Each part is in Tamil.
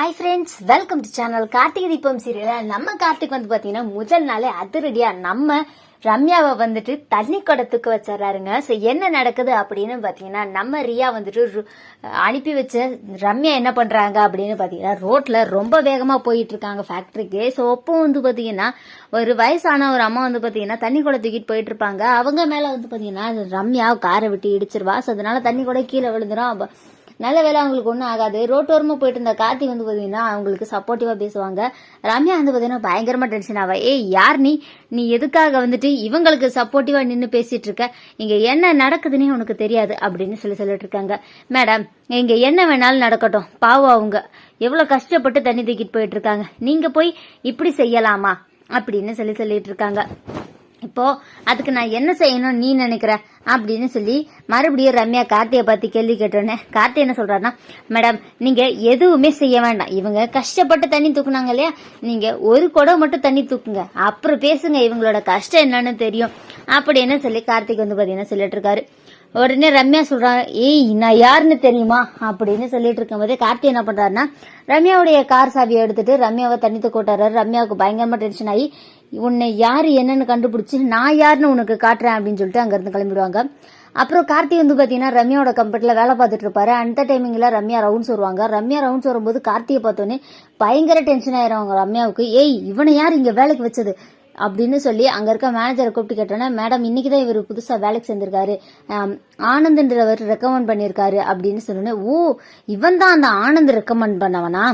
Hi friends welcome to channel Karthigai Deepam சீரியல நம்ம கார்த்திக் வந்து பாத்தீங்கன்னா முதல் நாளே அதிரடியா நம்ம ரம்யாவை வந்துட்டு தண்ணி குடத்துக்கு வச்சிடறாருங்க. ஸோ என்ன நடக்குது அப்படின்னு பார்த்தீங்கன்னா நம்ம ரியா வந்துட்டு அனுப்பி வச்ச ரம்யா என்ன பண்ணுறாங்க அப்படின்னு பார்த்தீங்கன்னா ரோட்டில் ரொம்ப வேகமாக போயிட்டு இருக்காங்க ஃபேக்ட்ரிக்கு ஸோ அப்போ வந்து பார்த்தீங்கன்னா ஒரு வயசான ஒரு அம்மா வந்து பார்த்தீங்கன்னா தண்ணி குடம் தூக்கிட்டு போயிட்டு இருப்பாங்க. அவங்க மேலே வந்து பார்த்தீங்கன்னா ரம்யா காரை விட்டு இடிச்சிருவா. ஸோ அதனால தண்ணி கூட கீழே விழுந்துரும். நல்ல வேலை அவங்களுக்கு ஒன்றும் ஆகாது. ரோட்டோரமாக போயிட்டு இருந்த கார்த்தி வந்து பார்த்தீங்கன்னா அவங்களுக்கு சப்போர்ட்டிவாக பேசுவாங்க. ரம்யா வந்து பார்த்தீங்கன்னா பயங்கரமாக டென்ஷன் ஆவா. ஏய் யார் நீ? நீ எதுக்காக வந்துட்டு இவங்களுக்கு சப்போர்ட்டிவாக நின்று பேசிட்டு இருக்க? இங்கே என்ன நடக்குதுன்னே உனக்கு தெரியாது அப்படின்னு சொல்லி சொல்லிட்டு இருக்காங்க. மேடம் இங்கே என்ன வேணாலும் நடக்கட்டும். பாவம் அவங்க. எவ்வளோ கஷ்டப்பட்டு தண்ணி தூக்கிட்டு போயிட்டு இருக்காங்க. நீங்கள் போய் இப்படி செய்யலாமா? அப்படின்னு சொல்லி சொல்லிட்டு இருக்காங்க. இப்போ அதுக்கு நான் என்ன செய்யணும் நீ நினைக்கிற அப்படின்னு சொல்லி மறுபடியும் ரம்யா கார்த்தியை பத்தி கேள்வி கேட்டோன்னே கார்த்தி என்ன சொல்றாருன்னா மேடம் நீங்க எதுவுமே செய்ய வேண்டாம். இவங்க கஷ்டப்பட்டு தண்ணி தூக்குனாங்க இல்லையா? நீங்க ஒரு குடம் மட்டும் தண்ணி தூக்குங்க. அப்புறம் பேசுங்க இவங்களோட கஷ்டம் என்னன்னு தெரியும். அப்படின்னு சொல்லி கார்த்திக் வந்து பாத்தீங்கன்னா சொல்லிட்டு இருக்காரு. உடனே ரம்யா சொல்றாங்க ஏய் நான் யாருன்னு தெரியுமா? அப்படின்னு சொல்லிட்டு இருக்கும்போதே கார்த்தி என்ன பண்றாருன்னா ரம்யாவுடைய கார் சாவியை எடுத்துட்டு ரம்யாவை தண்ணி தூக்கிட்டாரு ரம்யாவுக்கு பயங்கரமா டென்ஷன் ஆகி உன்னை யார் என்னன்னு கண்டுபிடிச்சி நான் யாருன்னு உனக்கு காட்டுறேன் அப்படின்னு சொல்லிட்டு அங்கேருந்து கிளம்பிடுவாங்க. அப்புறம் கார்த்தி வந்து பார்த்தீங்கன்னா ரம்யாவோட கம்பெனியில் வேலை பார்த்துட்டு இருப்பாரு. அந்த டைமிங்கில் ரம்யா ரவுண்ட்ஸ் வருவாங்க. ரம்யா ரவுண்ட்ஸ் வரும்போது கார்த்தியை பார்த்தோன்னே பயங்கர டென்ஷன் ஆயிடுவாங்க ரம்யாவுக்கு. ஏய் இவனை யார் இங்கே வேலைக்கு வச்சது? அப்படின்னு சொல்லி அங்கே இருக்க மேனேஜரை கூப்பிட்டு கேட்டோன்னா மேடம் இன்னைக்கு தான் இவர் புதுசாக வேலைக்கு சேர்ந்திருக்காரு. ஆம், ஆனந்த்ன்றவர் ரெக்கமெண்ட் பண்ணியிருக்காரு. அப்படின்னு சொன்னோன்னே ஓ இவன் தான் அந்த ஆனந்த் ரெக்கமெண்ட் பண்ணவனா?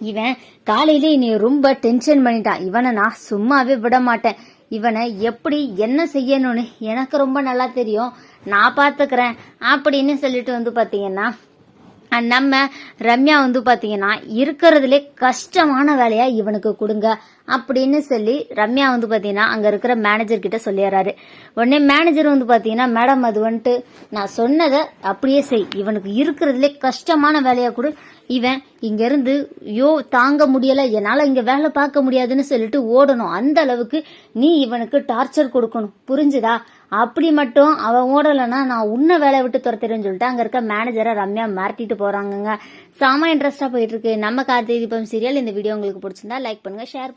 இவன் காலையில நீ ரொம்ப டென்ஷன் பண்ணிட்டான். இவனை நான் சும்மாவே விட மாட்டேன். இவனை எப்படி என்ன செய்யணும்னு எனக்கு ரொம்ப நல்லா தெரியும். நான் பாத்துக்கிறேன் அப்படின்னு சொல்லிட்டு வந்து பாத்தீங்கன்னா நம்ம ரம்யா வந்து பாத்தீங்கன்னா இருக்கிறதுலே கஷ்டமான வேலையா இவனுக்கு கொடுங்க. அப்படின்னு சொல்லி ரம்யா வந்து பாத்தீங்கன்னா அங்க இருக்கிற மேனேஜர் கிட்ட சொல்லிடுறாரு. உடனே மேனேஜர் வந்து பாத்தீங்கன்னா மேடம் அது வந்துட்டு நான் சொன்னதை அப்படியே செய். இவனுக்கு இருக்கிறதுலே கஷ்டமான வேலையா கூட. இவன் இங்க இருந்து யோ தாங்க முடியல. என்னால இங்க வேலை பார்க்க முடியாதுன்னு சொல்லிட்டு ஓடணும். அந்த அளவுக்கு நீ இவனுக்கு டார்ச்சர் கொடுக்கணும். புரிஞ்சுதா? அப்படி மட்டும் அவன் ஓடலைன்னா நான் உன்னை வேலையை விட்டு துரத்துறேன்னு சொல்லிட்டு அங்க இருக்க மேனேஜரை ரம்யா மிரட்டிட்டு போகிறாங்கங்க செம இன்ட்ரெஸ்டா போயிட்டு இருக்கு. நம்ம கார்த்திகை தீபம் சீரியல் இந்த வீடியோ உங்களுக்கு பிடிச்சிருந்தா லைக் பண்ணுங்க share